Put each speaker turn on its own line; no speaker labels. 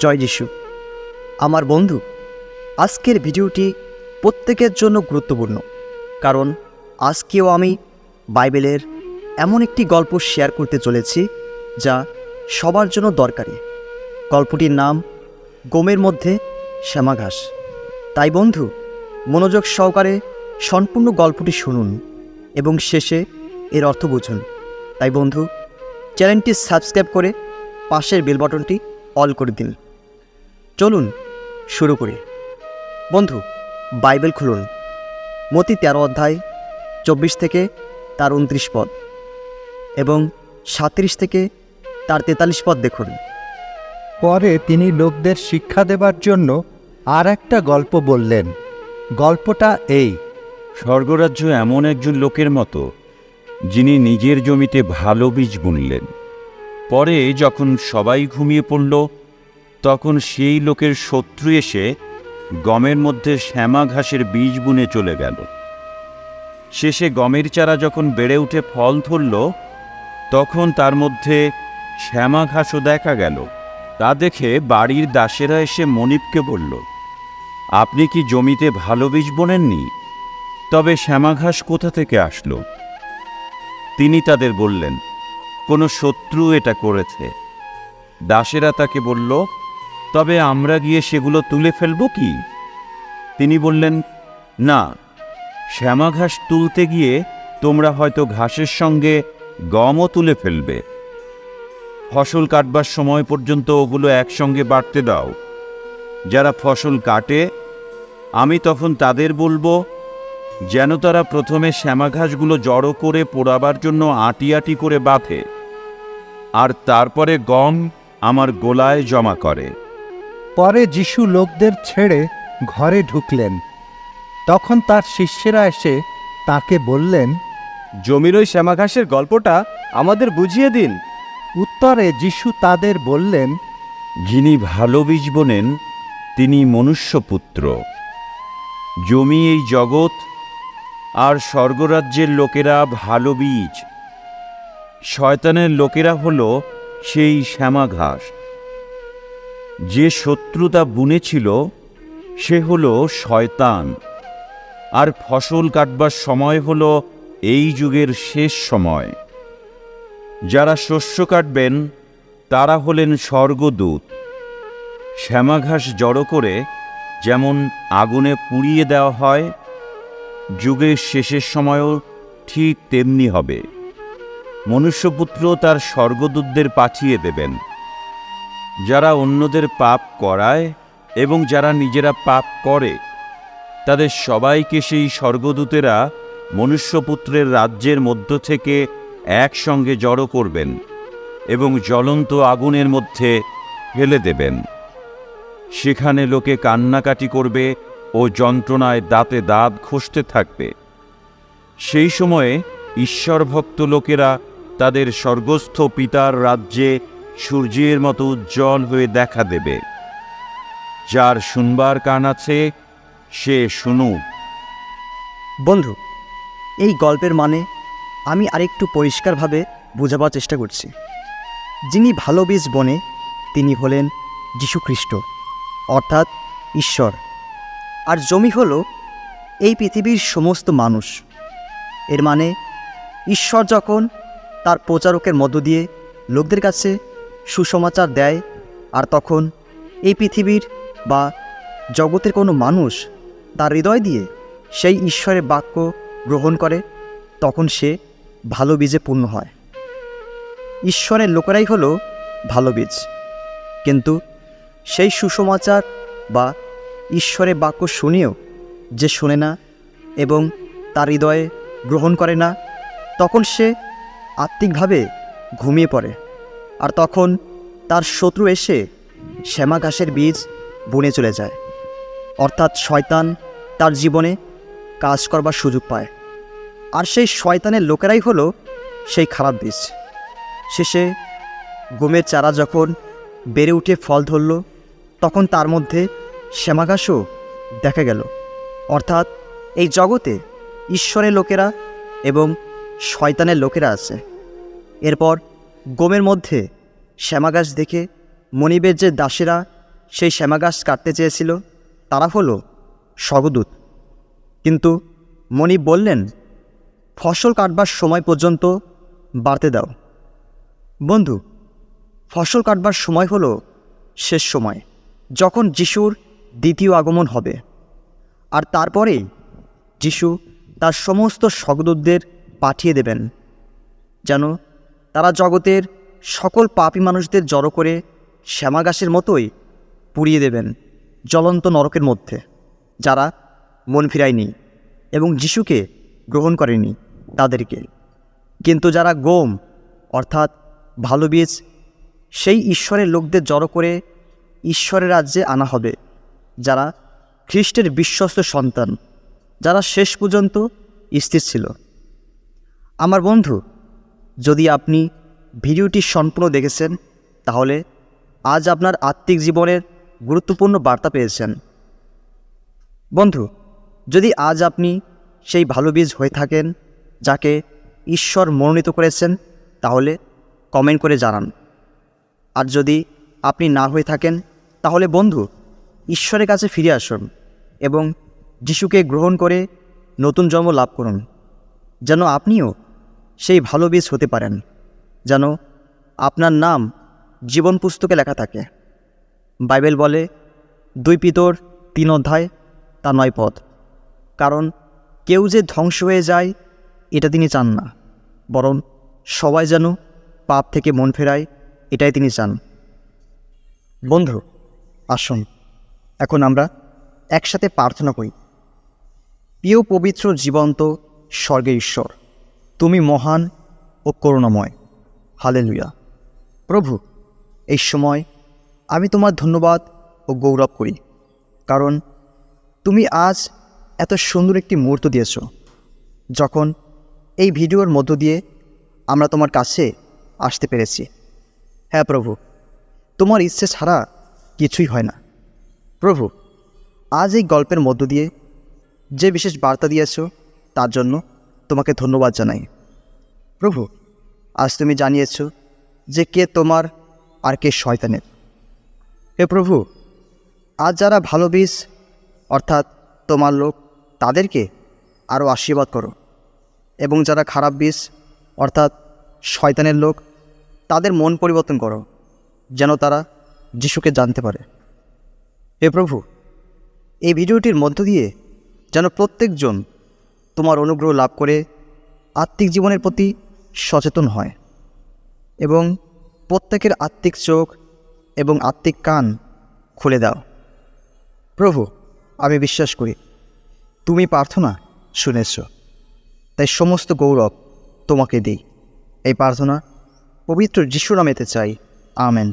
জয় যিশু। আমার বন্ধু, আজকের ভিডিওটি প্রত্যেকের জন্য গুরুত্বপূর্ণ, কারণ আজকেও আমি বাইবেলের এমন একটি গল্প শেয়ার করতে চলেছি যা সবার জন্য দরকারি। গল্পটির নাম গোমের মধ্যে শ্যামা ঘাস। তাই বন্ধু, মনোযোগ সহকারে সম্পূর্ণ গল্পটি শুনুন এবং শেষে এর অর্থ বুঝুন। তাই বন্ধু, চ্যানেলটি সাবস্ক্রাইব করে পাশের বেল বাটনটি অল করে দিন। চলুন শুরু করি। বন্ধু বাইবেল খুলুন। মতি তেরো অধ্যায় চব্বিশ থেকে তার উনত্রিশ পদ এবং সাঁত্রিশ থেকে তার তেতাল্লিশ পদ দেখুন।
পরে তিনি লোকদের শিক্ষা দেবার জন্য আর একটা গল্প বললেন। গল্পটা এই
স্বর্গরাজ্য এমন একজন লোকের মতো যিনি নিজের জমিতে ভালো বীজ বুনলেন। পরে যখন সবাই ঘুমিয়ে পড়ল তখন সেই লোকের শত্রু এসে গমের মধ্যে শ্যামা ঘাসের বীজ বুনে চলে গেল। শেষে গমের চারা যখন বেড়ে উঠে ফল ধরল, তখন তার মধ্যে শ্যামা ঘাসও দেখা গেল। তা দেখে বাড়ির দাসেরা এসে মনিবকে বলল, আপনি কি জমিতে ভালো বীজ বোনেননি? তবে শ্যামাঘাস কোথা থেকে আসলো? তিনি তাদের বললেন, কোনো শত্রু এটা করেছে। দাসেরা তাকে বলল তবে আমরা গিয়ে সেগুলো তুলে ফেলব কি? তিনি বললেন, না, শ্যামা ঘাস তুলতে গিয়ে তোমরা হয়তো ঘাসের সঙ্গে গমও তুলে ফেলবে। ফসল কাটবার সময় পর্যন্ত ওগুলো একসঙ্গে বাড়তে দাও। যারা ফসল কাটে, আমি তখন তাদের বলব, যেন তারা প্রথমে শ্যামাঘাসগুলো জড়ো করে পোড়াবার জন্য আটি আটি করে বাঁধে, আর তারপরে গম আমার গোলায় জমা করে।
পরে যিশু লোকদের ছেড়ে ঘরে ঢুকলেন। তখন তার শিষ্যেরা এসে তাকে বললেন
জমির ওই শ্যামাঘাসের গল্পটা আমাদের বুঝিয়ে দিন।
উত্তরে যিশু তাদের বললেন
যিনি ভালো বীজ বোনেন তিনি মনুষ্যপুত্র। জমি এই জগৎ আর স্বর্গরাজ্যের লোকেরা ভালো বীজ। শয়তানের লোকেরা হলো সেই শ্যামা ঘাস যে শত্রুতা বুনেছিল, সে হল শয়তান। আর ফসল কাটবার সময় হল এই যুগের শেষ সময়। যারা শস্য কাটবেন, তারা হলেন স্বর্গদূত। শ্যামাঘাস জড়ো করে যেমন আগুনে পুড়িয়ে দেওয়া হয়, যুগের শেষের সময়ও ঠিক তেমনি হবে। মনুষ্যপুত্র তার স্বর্গদূতদের পাঠিয়ে দেবেন। যারা অন্যদের পাপ করায় এবং যারা নিজেরা পাপ করে, তাদের সবাইকে সেই স্বর্গদূতেরা মনুষ্যপুত্রের রাজ্যের মধ্য থেকে একসঙ্গে জড়ো করবেন এবং জ্বলন্ত আগুনের মধ্যে ফেলে দেবেন। সেখানে লোকে কান্নাকাটি করবে ও যন্ত্রণায় দাঁতে দাঁত ঘষতে থাকবে। সেই সময়ে ঈশ্বরভক্ত লোকেরা তাদের স্বর্গস্থ পিতার রাজ্যে সূর্যের মতো উজ্জ্বল হয়ে দেখা দেবে। যার শুনবার কান আছে, সে শুনুক।
বন্ধু, এই গল্পের মানে আমি আরেকটু পরিষ্কারভাবে বোঝাবার চেষ্টা করছি। যিনি ভালো বীজ বনে, তিনি হলেন যীশুখ্রিস্ট অর্থাৎ ঈশ্বর। আর জমি হল এই পৃথিবীর সমস্ত মানুষ। এর মানে ঈশ্বর যখন তার প্রচারকের মধ্য দিয়ে লোকদের কাছে সুসমাচার দেয়, আর তখন এই পৃথিবীর বা জগতের কোনো মানুষ তার হৃদয় দিয়ে সেই ঈশ্বরের বাক্য গ্রহণ করে, তখন সে ভালো বীজে পূর্ণ হয়। ঈশ্বরের লোকেরাই হলো ভালো বীজ। কিন্তু সেই সুসমাচার বা ঈশ্বরের বাক্য শুনেও যে শোনে না এবং তার হৃদয়ে গ্রহণ করে না, তখন সে আত্মিকভাবে ঘুমিয়ে পড়ে। আর তখন তার শত্রু এসে শ্যামা ঘাসের বীজ বুনে চলে যায়। অর্থাৎ শয়তান তার জীবনে কাজ করবার সুযোগ পায়। আর সেই শয়তানের লোকেরাই হলো সেই খারাপ বীজ। শেষে গমের চারা যখন বেড়ে উঠে ফল ধরল, তখন তার মধ্যে শ্যামাঘাসও দেখা গেল। অর্থাৎ এই জগতে ঈশ্বরের লোকেরা এবং শয়তানের লোকেরা আছে। এরপর গমের মধ্যে শ্যামাগাছ দেখে মনিবের যে দাসেরা সেই শ্যামা গাছ কাটতে চেয়েছিল, তারা হলো স্বগদূত কিন্তু মণি বললেন, ফসল কাটবার সময় পর্যন্ত বাড়তে দাও। বন্ধু, ফসল কাটবার সময় হলো শেষ সময়, যখন যিশুর দ্বিতীয় আগমন হবে। আর তারপরেই যিশু তার সমস্ত স্বগদূতদের পাঠিয়ে দেবেন, যেন তারা জগতের সকল পাপী মানুষদের জড়ো করে শ্যামাগাছের মতোই পুড়িয়ে দেবেন জ্বলন্ত নরকের মধ্যে, যারা মন ফিরায়নি এবং যিশুকে গ্রহণ করেনি তাদেরকে। কিন্তু যারা গোম, অর্থাৎ ভালো বীজ, সেই ঈশ্বরের লোকদের জড়ো করে ঈশ্বরের রাজ্যে আনা হবে, যারা খ্রিস্টের বিশ্বস্ত সন্তান, যারা শেষ পর্যন্ত স্থির ছিল। আমার বন্ধু যদি আপনি ভিডিওটি সম্পূর্ণ দেখেছেন, তাহলে আজ আপনার আত্মিক জীবনের গুরুত্বপূর্ণ বার্তা পেয়েছেন। বন্ধু, যদি আজ আপনি সেই ভালো বীজ হয়ে থাকেন, যাকে ঈশ্বর মনোনীত করেছেন, তাহলে কমেন্ট করে জানান। আর যদি আপনি না হয়ে থাকেন, তাহলে বন্ধু, ঈশ্বরের কাছে ফিরে আসুন এবং যিশুকে গ্রহণ করে নতুন জন্ম লাভ করুন, যেন আপনিও সেই ভালো বীজ হতে পারেন। যেন আপনার নাম জীবন পুস্তকে লেখা থাকে। বাইবেল বলে, দুই পিতর, তিন অধ্যায়, তা নয় পথ। কারণ কেউ যে ধ্বংস হয়ে যায়, এটা তিনি চান না। বরং সবাই যেন পাপ থেকে মন ফেরায়, এটাই তিনি চান। বন্ধু, আসুন, এখন আমরা একসাথে প্রার্থনা করি। প্রিয় পবিত্র, জীবন্ত স্বর্গে ঈশ্বর তুমি মহান ও করুণাময়। হালেলুয়া। প্রভু, এই সময় আমি তোমার ধন্যবাদ ও গৌরব করি, কারণ তুমি আজ এত সুন্দর একটি মুহূর্ত দিয়েছ, যখন এই ভিডিওর মধ্য দিয়ে আমরা তোমার কাছে আসতে পেরেছি। হ্যাঁ প্রভু, তোমার ইচ্ছে ছাড়া কিছুই হয় না। প্রভু, আজ এই গল্পের মধ্য দিয়ে যে বিশেষ বার্তা দিয়েছ, তার জন্য তোমাকে ধন্যবাদ জানাই। প্রভু, আজ তুমি জানিয়েছ যে কে তোমার আর কে শয়তানের। হে প্রভু, আজ যারা ভালো বীজ, অর্থাৎ তোমার লোক, তাদেরকে আরও আশীর্বাদ করো। এবং যারা খারাপ বীজ, অর্থাৎ শয়তানের লোক, তাদের মন পরিবর্তন করো, যেন তারা যিশুকে জানতে পারে। হে প্রভু, এই ভিডিওটির মধ্য দিয়ে যেন প্রত্যেকজন তোমার অনুগ্রহ লাভ করে আত্মিক জীবনের প্রতি সচেতন হয় এবং প্রত্যেকের আত্মিক চোখ এবং আত্মিক কান খুলে দাও। প্রভু, আমি বিশ্বাস করি, তুমি প্রার্থনা শুনেছ, তাই সমস্ত গৌরব তোমাকে দিই। এই প্রার্থনা পবিত্র যিশু নামেতে চাই, আমেন।